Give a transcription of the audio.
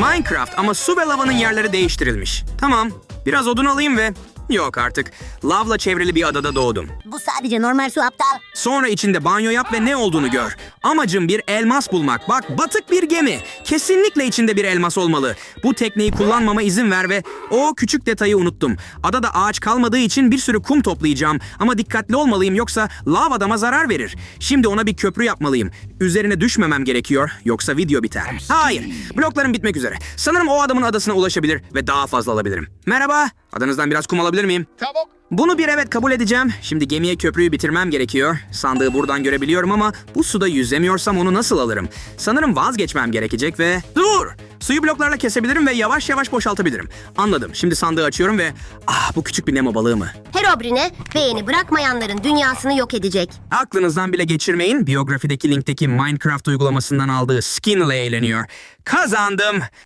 Minecraft ama su ve lavanın yerleri değiştirilmiş. Tamam, biraz odun alayım ve... Yok artık. Lavla çevrili bir adada doğdum. Bu sadece normal su aptal. Sonra içinde banyo yap ve ne olduğunu gör. Amacım bir elmas bulmak. Bak batık bir gemi. Kesinlikle içinde bir elmas olmalı. Bu tekneyi kullanmama izin ver ve o küçük detayı unuttum. Adada ağaç kalmadığı için bir sürü kum toplayacağım. Ama dikkatli olmalıyım yoksa lav adama zarar verir. Şimdi ona bir köprü yapmalıyım. Üzerine düşmemem gerekiyor yoksa video biter. Hayır, bloklarım bitmek üzere. Sanırım o adamın adasına ulaşabilir ve daha fazla alabilirim. Merhaba, adanızdan biraz kum alabilir miyim? Tavuk. Bunu bir evet kabul edeceğim. Şimdi gemiye köprüyü bitirmem gerekiyor. Sandığı buradan görebiliyorum ama bu suda yüzemiyorsam onu nasıl alırım? Sanırım vazgeçmem gerekecek ve... Dur! Suyu bloklarla kesebilirim ve yavaş yavaş boşaltabilirim. Anladım. Şimdi sandığı açıyorum ve... Ah bu küçük bir Nemo balığı mı? Herobrine beğeni bırakmayanların dünyasını yok edecek. Aklınızdan bile geçirmeyin. Biyografideki linkteki Minecraft uygulamasından aldığı skin ile eğleniyor. Kazandım.